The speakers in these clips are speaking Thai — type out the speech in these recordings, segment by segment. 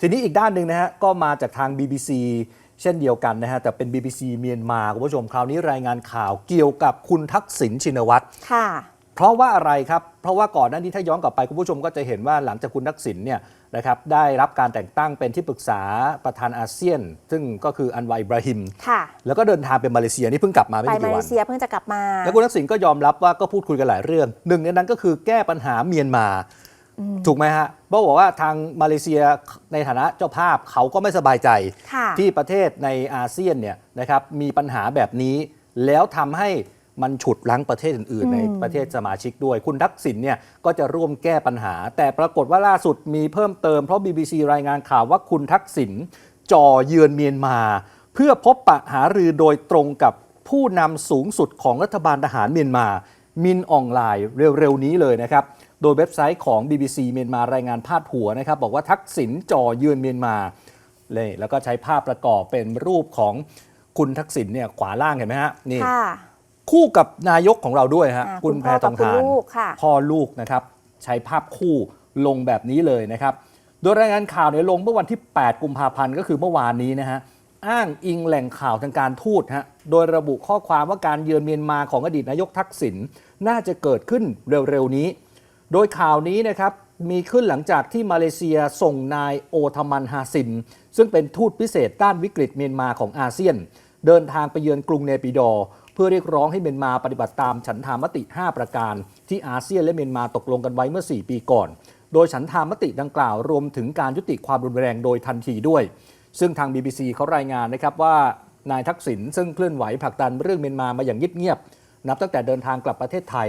ทีนี้อีกด้านหนึ่งนะฮะก็มาจากทาง BBC เช่นเดียวกันนะฮะแต่เป็น BBC เมียนมาคุณผู้ชมคราวนี้รายงานข่าวเกี่ยวกับคุณทักษิณชินวัตร ค่ะ เพราะว่าอะไรครับ เพราะว่าก่อนหน้านี้ถ้าย้อนกลับไปคุณผู้ชมก็จะเห็นว่าหลังจากคุณทักษิณเนี่ยนะครับได้รับการแต่งตั้งเป็นที่ปรึกษาประธานอาเซียน ซึ่งก็คืออันวาอิบราฮิม ค่ะ แล้วก็เดินทางไปมาเลเซียนี่เพิ่งกลับมาไม่ไปกี่มาเลวัน เซียเพิ่งจะกลับมา แล้วคุณทักษิณก็ยอมรับว่าก็พูดคุยกันหลายเรื่อง หนึ่งในนั้นก็คือแก้ปัญหาเมียนมา ถูกไหมฮะเพราะบอกว่าทางมาเลเซียในฐานะเจ้าภาพเขาก็ไม่สบายใจค่ะที่ประเทศในอาเซียนเนี่ยนะครับมีปัญหาแบบนี้แล้วทำให้มันฉุดรั้งประเทศอื่น ๆ ในประเทศสมาชิกด้วย คุณทักษิณเนี่ยก็จะร่วมแก้ปัญหา แต่ปรากฏว่าล่าสุดมีเพิ่มเติมเพราะ BBC รายงานข่าวว่าคุณทักษิณจ่อเยือนเมียนมา เพื่อพบปะหารือโดยตรงกับผู้นำสูงสุดของรัฐบาลทหารเมียนมา มินออนไลน์เร็วๆนี้เลยนะครับ โดยเว็บไซต์ของ BBC เมียนมารายงานพาดหัวนะครับ บอกว่าทักษิณจ่อเยือนเมียนมาเลยแล้วก็ใช้ภาพประกอบเป็นรูปของคุณทักษิณเนี่ยขวาล่างเห็นไหมฮะนี่ค่ะคู่กับนายกของเราด้วยฮะอ่าคุณคุณแพพ่อทองทานกับคุณลูกค่ะพ่อลูกนะครับ ใช้ภาพคู่ลงแบบนี้เลยนะครับ โดยรายงานข่าวเนี่ยลงเมื่อวันที่ 8 กุมภาพันธ์ก็คือเมื่อวานนี้นะฮะ อ้างอิงแหล่งข่าวทางการทูตฮะโดยระบุข้อความว่าการเยือนเมียนมาของอดีตนายกทักษิณน่าจะเกิดขึ้นเร็วๆนี้ โดยข่าวนี้นะครับมีขึ้นหลังจากที่มาเลเซียส่งนายโอทมันฮาซิมซึ่งเป็นทูตพิเศษด้านวิกฤตเมียนมาของอาเซียน เดินทางไปเยือนกรุงเนปิดอร์เพื่อเรียกร้องให้เมียนมาปฏิบัติตามฉันทามติ 5 ประการ ที่อาเซียนและเมียนมาตกลงกันไว้เมื่อ 4 ปีก่อน โดยฉันทามติดังกล่าวรวมถึงการยุติความรุนแรงโดยทันทีด้วย ซึ่งทาง BBC เขารายงานนะครับว่านายทักษิณซึ่งเคลื่อนไหวผลักดันเรื่องเมียนมามาอย่างเงียบๆนับตั้งแต่เดินทางกลับประเทศไทย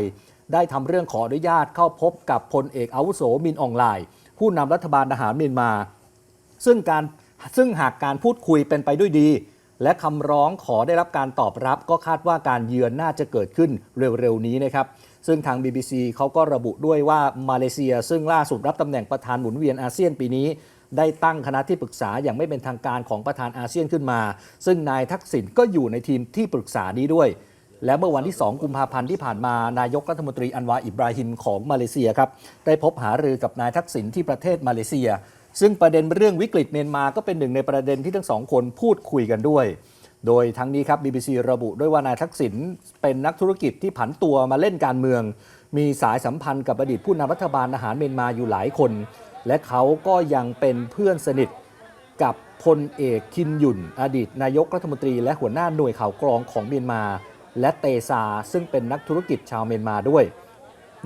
ได้ทำเรื่องขออนุญาตเข้าพบกับพลเอกอาวุโสมินอองไลน์ผู้นำรัฐบาลทหารเมียนมา ซึ่งการซึ่งหากการพูดคุยเป็นไปด้วยดี และคำร้องขอได้รับการตอบรับ ก็คาดว่าการเยือนน่าจะเกิดขึ้นเร็วๆนี้นะครับซึ่งทาง BBC เขาก็ระบุด้วยว่ามาเลเซีย ซึ่งล่าสุดรับตำแหน่งประธานหมุนเวียนอาเซียนปีนี้ ได้ตั้งคณะที่ปรึกษาอย่างไม่เป็นทางการของประธานอาเซียนขึ้นมา ซึ่งนายทักษิณก็อยู่ในทีมที่ปรึกษานี้ด้วย และเมื่อวันที่ 2 กุมภาพันธ์ที่ผ่านมานายกรัฐมนตรีอันวาอิบราฮิมของมาเลเซียครับได้พบหารือกับนายทักษิณที่ประเทศมาเลเซีย ซึ่งประเด็นเรื่องวิกฤตเมียนมาก็เป็นหนึ่งในประเด็นที่ทั้งสองคนพูดคุยกันด้วยโดยทั้งนี้ครับ BBC ระบุด้วยว่านายทักษิณเป็นนักธุรกิจที่ผันตัวมาเล่นการเมือง มีสายสัมพันธ์กับอดีตผู้นำรัฐบาลทหารเมียนมาอยู่หลายคน และเขาก็ยังเป็นเพื่อนสนิทกับพลเอกคินหยุนอดีตนายกรัฐมนตรี และหัวหน้าหน่วยข่าวกรองของเมียนมา และเตซา ซึ่งเป็นนักธุรกิจชาวเมียนมาด้วย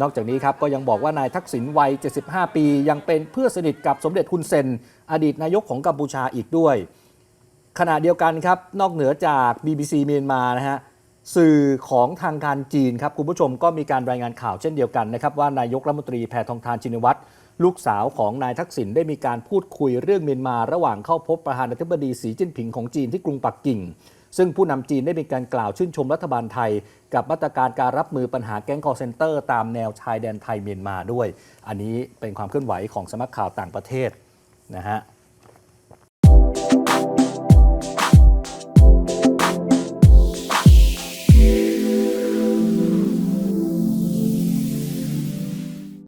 นอกจากนี้ครับก็ยังบอกว่านายทักษิณวัย 75 ปี ยังเป็นเพื่อนสนิทกับสมเด็จฮุนเซน อดีตนายกของกัมพูชาอีกด้วย ขณะเดียวกันครับนอกเหนือจาก BBC เมียนมานะฮะสื่อของทางการจีนครับคุณผู้ชมก็มีการรายงานข่าวเช่นเดียวกันนะครับว่านายกรัฐมนตรีแพทองทานชินวัตร ลูกสาวของนายทักษิณได้มีการพูดคุยเรื่องเมียนมา ระหว่างเข้าพบประธานาธิบดีสีจิ้นผิงของจีนที่กรุงปักกิ่ง ซึ่งผู้นำจีนได้มีการกล่าวชื่นชมรัฐบาลไทย กับมาตรการการรับมือปัญหาแก๊งคอร์เซนเตอร์ตามแนวชายแดนไทยเมียนมาด้วย อันนี้เป็นความเคลื่อนไหวของสมัครข่าวต่างประเทศนะฮะ